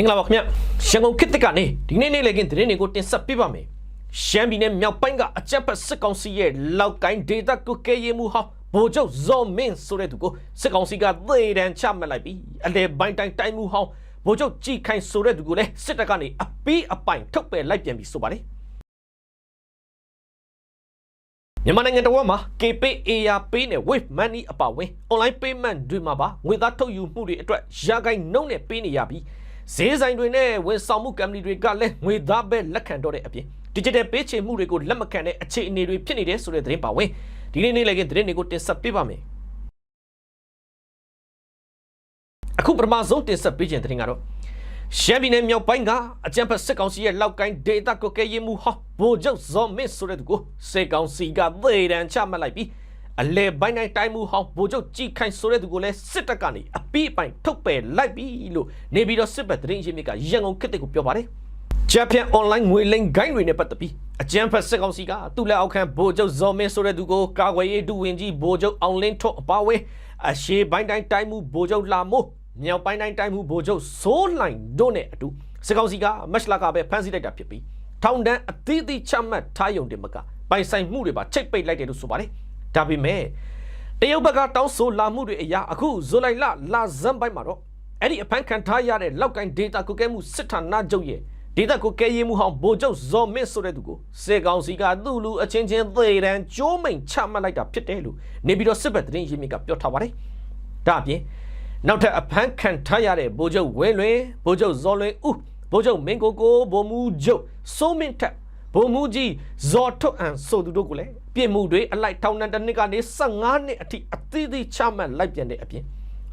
မင်္ဂလာပါခင်ဗျရန်ကုန်ခေတ်သစ်ကနေဒီနေ့နေ့လေကင်းသတင်းတွေကိုတင်ဆက်ပေးပါမယ်ရှမ်းပြည်နယ်မြောက်ပိုင်းကအကြက်ဖက်စစ်ကောင်စီရဲ့လောက်ကိုင်းဒေတာကုကဲရေးမှုဟောင်းဗိုလ်ချုပ်ဇော်မင်းဆိုတဲ့သူကိုစစ်ကောင်စီကသေတံချမှတ်လိုက်ပြီးအလဲပိုင်းတိုင်းတိုင်းမှုဟောင်းဗိုလ်ချုပ်ကြည်ခိုင်ဆိုတဲ့သူကိုလည်းစစ်တပ်ကနေအပီးအပိုင်ထုတ်ပယ်လိုက်ပြန်ပြီဆိုပါတယ်မြန်မာနိုင်ငံတော်မှာ KPay ARPay နဲ့ Wave Money အပါအဝင် online payment တွေမှာပါငွေသားထုတ်ယူမှုတွေအတွက်ရာဂိုင်နှုန်းနဲ့ပေးနေရပြီး ဈေးဆိုင်တွေနဲ့ဝန်ဆောင်မှုကုမ္ပဏီတွေကလည်းငွေသားပဲလက်ခံတော့တဲ့အပြင် digital ပေးချေမှုတွေကိုလက်မခံတဲ့အခြေအနေတွေဖြစ်နေတယ်ဆိုတဲ့သတင်းပါဝင်ဒီနေ့နေ့လည်းကသတင်းတွေကိုတင်ဆက်ပေးပါမယ်အခုပထမဆုံးတင်ဆက်ပေးခြင်းသတင်းကတော့ရှမ်းပြည်နယ်မြောက်ပိုင်းကအကြံဖက်စစ်ကောင်စီရဲ့လောက်ကိုင်းဒေတာကိုကဲရေးမှုဟောဗိုလ်ချုပ်ဇော်မစ်ဆိုတဲ့သူကိုစစ်ကောင်စီကသေတံချမှတ်လိုက်ပြီး အလဲပိုင်းတိုင်းတိုင်းမှုဟောင်းဗိုလ်ချုပ်ကြည်ခိုင်ဆိုတဲ့သူကိုလည်းစစ်တပ်ကနေအပိအပိုင်ထုတ်ပယ်လိုက်ပြီလို့နေပြီးတော့စစ်ဘက်သတင်းရင်းမြစ်ကရန်ကုန်ခေတ်ကိုပြောပါတယ်ဂျပန် online ငွေလိမ်ဂိုင်းတွေနဲ့ပတ်သက်ပြီးအကြံဖက်စစ်ကောင်စီကသူ့လက်အောက်ခံဗိုလ်ချုပ်ဇော်မင်းဆိုတဲ့သူကိုကာကွယ်ရေးဒုဝန်ကြီးဗိုလ်ချုပ်အောင်လင်းထွတ်အပါအဝင်အရှေ့ပိုင်းတိုင်းတိုင်းမှုဗိုလ်ချုပ်လာမိုးမြောက်ပိုင်းတိုင်းတိုင်းမှုဗိုလ်ချုပ်စိုးလှိုင်တို့နဲ့အတူစစ်ကောင်စီကမက်ရှလာကပဲဖမ်းဆီးလိုက်တာဖြစ်ပြီးထောင်ဒဏ်အသီးသီးချမှတ်ထားရုံတင်မကပိုင်ဆိုင်မှုတွေပါချိတ်ပိတ်လိုက်တယ်လို့ဆိုပါတယ် ဒါပေမဲ့တရုတ်ဘက်ကတောင်းဆိုလာမှုတွေအရာအခုဇူလိုင်လလာဇန်ပိုင်းမှာတော့အဲ့ဒီအဖမ်းခံထားရတဲ့လောက်ကိုင်း data ကိုကဲမှုစစ်ဌာနချုပ်ရဲ့ဒေတာကိုကဲရေးမှုဟောင်းဗိုလ်ချုပ်ဇော်မင်းဆိုတဲ့သူကိုစေကောင်စီကသူ့လူအချင်းချင်းသေတန်းကျိုးမိန်ချမှတ်လိုက်တာဖြစ်တယ်လို့နေပြီးတော့စစ်ဘက်သတင်းရင်းမြစ်ကပြောထားပါတယ်။ဒါအပြင်နောက်ထပ်အဖမ်းခံထားရတဲ့ဗိုလ်ချုပ်ဝင်းလွင်ဗိုလ်ချုပ်ဇော်လွင်ဦးဗိုလ်ချုပ်မင်းကိုကိုဗိုလ်မှူးချုပ်စိုးမင်းထက်ဗိုလ်မှူးကြီးဇော်ထွတ်အန်ဆိုသူတို့ကိုလည်း ပြည်မှုတွေအလိုက်ထောင်ဒဏ်တစ်နှစ်ကနေ15နှစ်အထိအသီးသီးချမှတ်လိုက်ပြန်တဲ့အပြင်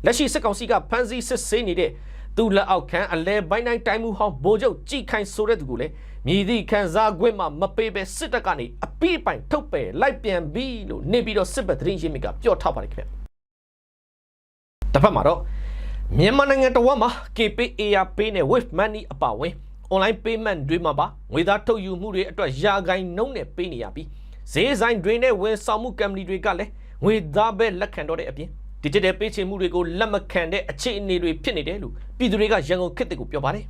လက်ရှိစစ်ကောင်စီကဖမ်းဆီးစစ်ဆေးနေတဲ့သူလက်အောက်ခံအလဲပိုင်းတိုင်းတိုင်းမှုဟောင်းဗိုလ်ချုပ်ကြည်ခိုင်ဆိုတဲ့သူကိုလည်းမြည်သည့်ခံစား권မှာမပေးပဲစစ်တပ်ကနေအပိပိုင်ထုတ်ပယ်လိုက်ပြန်ပြီလို့နေပြီးတော့စစ်ဘက်သတင်းရင်းမြစ်ကပြောထားပါတယ်ခင်ဗျတစ်ဖက်မှာတော့မြန်မာနိုင်ငံတော်မှာ KPay ARPay နဲ့ Wave Money အပါအဝင် online payment တွေမှာပါငွေသားထုတ်ယူမှုတွေအတွက်ရာဂိုင်နှုန်းနဲ့ပေးနေရပြီး ဈေးဆိုင်တွေနဲ့ဝန်ဆောင်မှုကုမ္ပဏီတွေကလည်းငွေသားပဲလက်ခံတော့တဲ့အပြင် digital ပေးချေမှုတွေကိုလက်မခံတဲ့အခြေအနေတွေဖြစ်နေတယ်လို့ပြည်သူတွေကရန်ကုန်ခေတ်တွေကိုပြောပါတယ်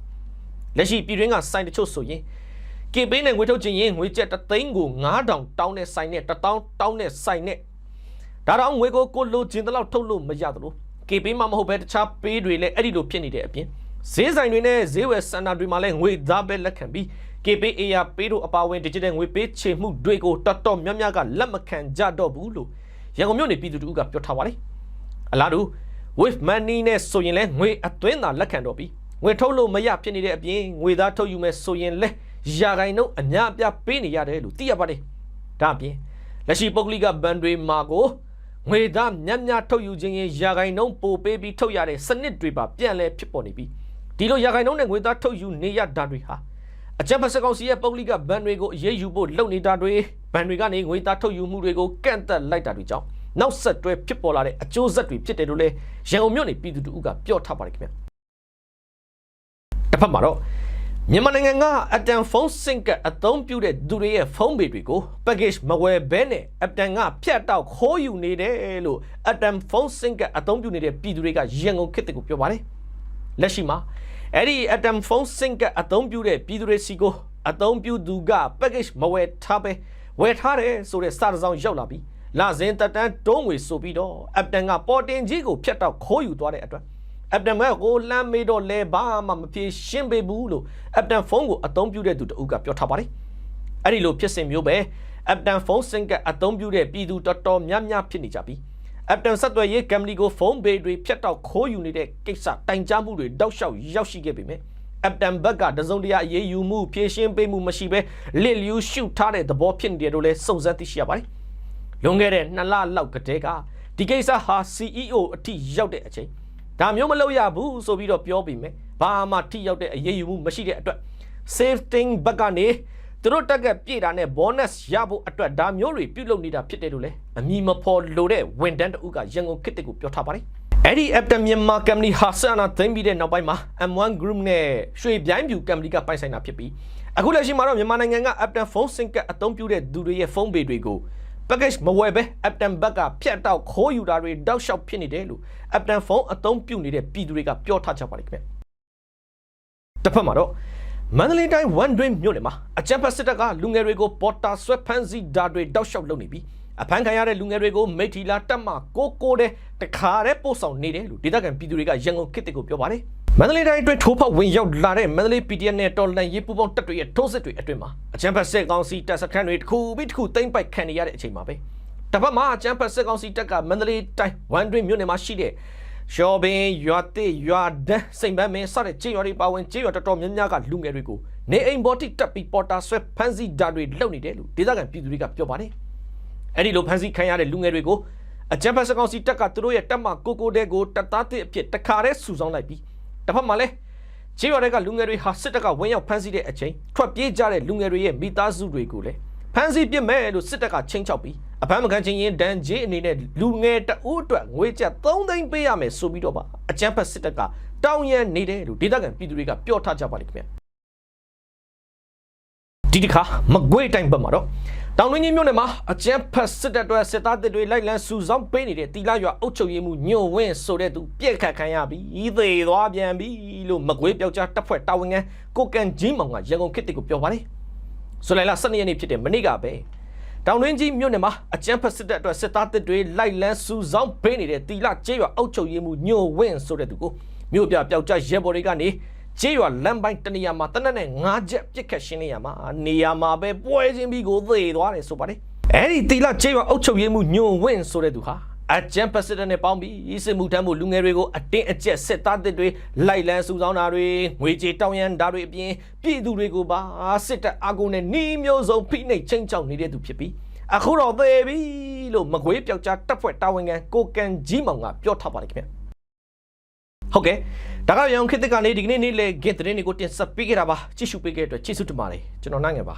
လက်ရှိပြည်တွင်းကစိုင်းတချို့ဆိုရင် KPay နဲ့ငွေထုတ်ချင်ရင်ငွေကျပ်တသိန်းကို9000တောင်းတဲ့စိုင်းနဲ့1000တောင်းတဲ့စိုင်းနဲ့ဒါတော့ငွေကိုကိုလိုချင်တဲ့လောက်ထုတ်လို့မရသလို KPay မှမဟုတ်ပဲတခြားပေးတွေလည်းအဲ့ဒီလိုဖြစ်နေတဲ့အပြင်ဈေးဆိုင်တွေနဲ့ဈေးဝယ်စင်တာတွေမှာလည်းငွေသားပဲလက်ခံပြီး KPay AR ပေးတို့အပါအဝင် digital ငွေပေးချေမှုတွေကိုတော်တော်များများကလက်မခံကြတော့ဘူးလို့ရန်ကုန်မြို့နေပြည်သူတို့ကပြောထားပါတယ်အလားတူ with money နဲ့ဆိုရင်လည်းငွေအသွင်းသာလက်ခံတော့ပြီးငွေထုတ်လို့မရဖြစ်နေတဲ့အပြင်ငွေသားထုတ်ယူမယ်ဆိုရင်လည်းရာဂိုင်နှုန်းအများအပြားပေးနေရတယ်လို့သိရပါတယ်ဒါအပြင်လက်ရှိပုဂ္ဂလိကဘဏ်တွေမှာကိုငွေသားမြတ်မြတ်ထုတ်ယူခြင်းရင်ရာဂိုင်နှုန်းပိုပေးပြီးထုတ်ရတဲ့စနစ်တွေပါပြန်လဲဖြစ်ပေါ်နေပြီးဒီလိုရာဂိုင်နှုန်းနဲ့ငွေသားထုတ်ယူနေရတာတွေဟာ အကြံဖက်စကောင်စီရဲ့ပုဂ္ဂလိကဘဏ်တွေကိုအရေးယူဖို့လုပ်နေတာတွေဘဏ်တွေကနေငွေသားထုတ်ယူမှုတွေကိုကန့်သက်လိုက်တာတွေကြောင့်နောက်ဆက်တွဲဖြစ်ပေါ်လာတဲ့အကျိုးဆက်တွေဖြစ်တယ်လို့လည်းရန်ကုန်မြို့နေပြည်သူတို့ကပြောထားပါတယ်ခင်ဗျတစ်ဖက်မှာတော့မြန်မာနိုင်ငံကအတန်ဖုန်းစင်ကအသုံးပြုတဲ့သူတွေရဲ့ဖုန်းပေတွေကို package မဝယ်ဘဲနဲ့အတန်ကဖြတ်တောက်ခိုးယူနေတယ်လို့အတန်ဖုန်းစင်ကအသုံးပြုနေတဲ့ပြည်သူတွေကရန်ကုန်ခေတ်ကိုပြောပါတယ်လက်ရှိမှာ အဲ့ဒီအတန်ဖုန်းစင်ကအသုံးပြုတဲ့ပြည်သူတွေစီကိုအသုံးပြုသူက package မဝယ်ထားပဲဝယ်ထားတယ်ဆိုတဲ့စာတစောင်ရောက်လာပြီးလာစဉ်တက်တန်းတုံးငွေဆိုပြီးတော့အပတန်ကပေါ်တင်ကြီးကိုဖြတ်တောက်ခိုးယူသွားတဲ့အတွက်အပတန်ကကိုလမ်းမေးတော့လဲဘာမှမဖြေရှင်းပေးဘူးလို့အပတန်ဖုန်းကိုအသုံးပြုတဲ့သူတဦးကပြောထားပါတယ်အဲ့ဒီလိုဖြစ်စဉ်မျိုးပဲအပတန်ဖုန်းစင်ကအသုံးပြုတဲ့ပြည်သူတော်တော်များများဖြစ်နေကြပြီ အပတန်ဆက်သွယ်ရေးကမ္ပဏီကိုဖုန်းဘေးတွေဖြတ်တောက်ခိုးယူနေတဲ့ကိစ္စတိုင်ကြားမှုတွေတောက်လျှောက်ရောက်ရှိခဲ့ပေမဲ့အပတန်ဘက်ကတစုံတရာအရေးယူမှုဖြည့်ရှင်းပေးမှုမရှိဘဲလစ်လျူးရှုထားတဲ့သဘောဖြစ်နေတယ်လို့လည်းစုံစမ်းသိရှိရပါတယ်လွန်ခဲ့တဲ့နှစ်လလောက်ကတည်းကဒီကိစ္စဟာ CEO အထိရောက်တဲ့အချိန်ဒါမျိုးမလုပ်ရဘူးဆိုပြီးတော့ပြောပြီးမယ်ဘာမှထိရောက်တဲ့အရေးယူမှုမရှိတဲ့အတွက် safety ဘက်ကနေ သူတို့တက်ကပြည့်တာနဲ့ bonus ရဖို့အတွက်ဒါမျိုးတွေပြုလုပ်နေတာဖြစ်တယ်လို့လည်းအမည်မဖော်လိုတဲ့ဝန်တန်းတဦးကရန်ကုန်ခေတ်ကိုပြောထားပါတယ်အဲ့ဒီ Apple မြန်မာ company ဟာဆန္ဒသိမ်းပြီးတဲ့နောက်ပိုင်းမှာ M1 Group နဲ့ရွှေပြိုင်းပြူ company ကပိုင်ဆိုင်တာဖြစ်ပြီးအခုလက်ရှိမှာတော့မြန်မာနိုင်ငံက Apple phone sync ကအသုံးပြုတဲ့သူတွေရဲ့ဖုန်းပေတွေကို package မဝယ်ပဲ Apple ဘက်ကဖြတ်တောက်ခိုးယူတာတွေတောက်လျှောက်ဖြစ်နေတယ်လို့ Apple phone အသုံးပြုနေတဲ့ပြည်သူတွေကပြောထားကြပါတယ်ခင်ဗျတစ်ဖက်မှာတော့ မန္တလေးတိုင်းဝန်တွင်းမြို့နယ်မှာအကြမ်းဖက်စစ်တပ်ကလူငယ်တွေကိုပေါ်တာဆွဲဖမ်းဆီးဓာတွေတောက်လျှောက်လုပ်နေပြီးအဖမ်းခံရတဲ့လူငယ်တွေကိုမိထီလာတက်မှကိုကိုတဲ့တခါတည်းပို့ဆောင်နေတယ်လို့ဒေသခံပြည်သူတွေကရန်ကုန်ခေတ်တစ်ကိုပြောပါတယ်မန္တလေးတိုင်းအတွင်းထိုးဖောက်ဝင်ရောက်လာတဲ့မန္တလေး PDF နဲ့တော်လန်ရေးပူပေါင်းတပ်တွေရဲ့ထိုးစစ်တွေအတွင်းမှာအကြမ်းဖက်စစ်ကောင်စီတပ်စခန်းတွေတစ်ခုပြီးတစ်ခုတိမ့်ပိုက်ခံနေရတဲ့အချိန်မှာပဲတစ်ဖက်မှာအကြမ်းဖက်စစ်ကောင်စီတပ်ကမန္တလေးတိုင်းဝန်တွင်းမြို့နယ်မှာရှိတဲ့ ရှော်ဘင်းရွာတိရွာဒန်းစိန်ပန်းမင်းစတဲ့ကြေးရွာတွေပါဝင်ကြေးရွာတော်တော်များများကလူငယ်တွေကိုနေအိမ်ဘော်တိတက်ပြီးပေါ်တာဆွဲဖမ်းဆီးဓာတ်တွေလုပ်နေတယ်လို့ဒေသခံပြည်သူတွေကပြောပါတယ်။အဲ့ဒီလိုဖမ်းဆီးခံရတဲ့လူငယ်တွေကိုအကြမ်းဖက်စကောင်စီတက်ကသူတို့ရဲ့တက်မကိုကိုတဲ့ကိုတပ်သားတစ်အဖြစ်တခါတည်းစုဆောင်းလိုက်ပြီးတစ်ဖက်မှာလည်းကြေးရွာတွေကလူငယ်တွေဟာစစ်တပ်ကဝင်းရောက်ဖမ်းဆီးတဲ့အချိန်ထွက်ပြေးကြတဲ့လူငယ်တွေရဲ့မိသားစုတွေကိုလည်းဖမ်းဆီးပစ်မယ်လို့စစ်တပ်ကချင်းချောက်ပြီး အဖမ်းမခံချင်းရင်ဒန်ဂျေအနေနဲ့လူငယ်တအုပ်အတွက်ငွေကျပ်3သိန်းပေးရမယ်ဆိုပြီးတော့ပါအကြမ်းဖက်စစ်တပ်ကတောင်းရန်နေတယ်လို့ဒေသခံပြည်သူတွေကပြောထားကြပါလိမ့်ခင်ဗျာဒီတစ်ခါမကွေးတိုင်းဘက်မှာတော့တောင်တွင်းကြီးမြို့နယ်မှာအကြမ်းဖက်စစ်တပ်တွေစစ်သားတွေလိုက်လံစုဆောင်းပေးနေတဲ့တီလာရွာအုပ်ချုပ်ရေးမှူးညွန့်ဝင်းဆိုတဲ့သူပြက်ခတ်ခံရပြီးသေသွားပြန်ပြီလို့မကွေးပြောက်ကြားတပ်ဖွဲ့တာဝန်ခံကိုကန်ဂျင်းမောင်ကရန်ကုန်ခေတ်ကိုပြောပါတယ်ဆိုလိုက်လာ12ရက်နေ့ဖြစ်တဲ့မနေ့ကပဲ တောင်တွင်းကြီးမြို့နယ်မှာအကြမ်းဖက်စစ်တပ်အတွက်စစ်သားတွေလိုက်လံစုဆောင်းပေးနေတဲ့တီလာကျေးရွာအုပ်ချုပ်ရေးမှူးညွန့်ဝင်းဆိုတဲ့သူကိုမြို့ပြပျောက်ကြားရဲဘော်တွေကနေကျေးရွာလမ်းပိုင်းတနေရာမှာတနက်နဲ့၅ချက်ပြစ်ခတ်ရှင်းနေရမှာနေရာမှာပဲပွဲချင်းပြီးကိုသေသွားတယ်ဆိုပါတယ်အဲ့ဒီတီလာကျေးရွာအုပ်ချုပ်ရေးမှူးညွန့်ဝင်းဆိုတဲ့သူဟာ အကြံပစစ်တပ်နဲ့ပေါင်းပြီးစစ်မှုထမ်းမှုလူငယ်တွေကိုအတင်းအကျပ်စစ်သားတွေလိုက်လံစုဆောင်းတာတွေငွေကြေးတောင်းရမ်းတာတွေအပြင်ပြည်သူတွေကိုပါစစ်တပ်အာကုန်နဲ့နှီးမျိုးစုံဖိနှိပ်ချင်းချောက်နေတဲ့သူဖြစ်ပြီးအခုတော့သေပြီလို့မကွေးပြောက်ကြားတပ်ဖွဲ့တာဝန်ခံကိုကန်ကြီးမောင်ကပြောထားပါတယ်ခင်ဗျဟုတ်ကဲ့ဒါကရောင်ခေတ်ကနေဒီကနေ့နေ့လေဂစ်သတင်းတွေကိုတင်ဆက်ပေးခဲ့တာပါကြည့်ရှုပေးခဲ့တဲ့အတွက်ကျေးဇူးတင်ပါတယ်ကျွန်တော်နိုင်ငယ်ပါ